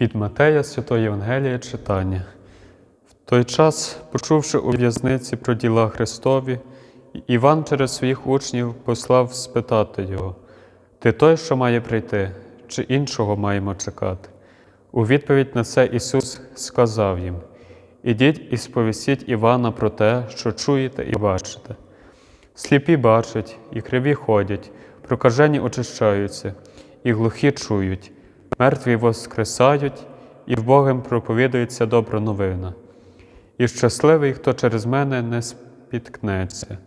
Від Матея Святої Євангелія читання. В той час, почувши у в'язниці про діла Христові, Іван через своїх учнів послав спитати його: Ти той, що має прийти, чи іншого маємо чекати? У відповідь на це Ісус сказав їм: Ідіть і сповістіть Івана про те, що чуєте і бачите. Сліпі бачать, і криві ходять, прокажені очищаються, і глухі чують, мертві воскресають, і Богом проповідується добра новина. І щасливий, хто через мене не спіткнеться.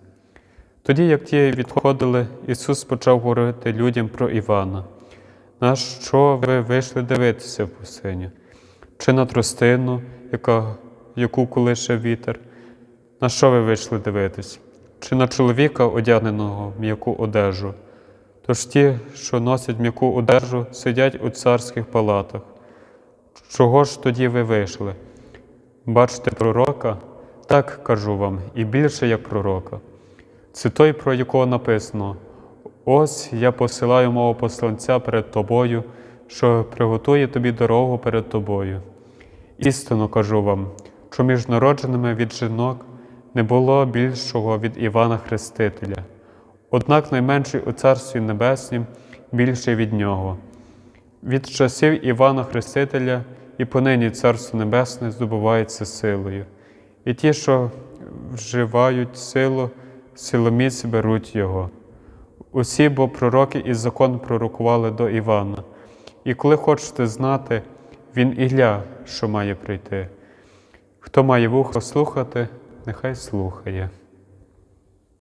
Тоді, як ті відходили, Ісус почав говорити людям про Івана. На що ви вийшли дивитися в пустиню? Чи на тростину, яка, яку колише вітер? На що ви вийшли дивитись? Чи на чоловіка, одягненого в м'яку одежу? Тож ті, що носять м'яку одежу, сидять у царських палатах. Чого ж тоді ви вийшли? Бачите пророка? Так кажу вам, і більше як пророка. Це той, про якого написано: Ось я посилаю мого посланця перед тобою, що приготує тобі дорогу перед тобою. Істинно кажу вам, що між народженими від жінок не було більшого від Івана Хрестителя, однак найменший у Царстві Небеснім більший від нього. Від часів Івана Хрестителя і понині Царство Небесне здобувається силою, і ті, що вживають силу, силоміць беруть його. Усі бо пророки і закон пророкували до Івана. І коли хочете знати, він Ілля, що має прийти. Хто має вухо слухати, нехай слухає.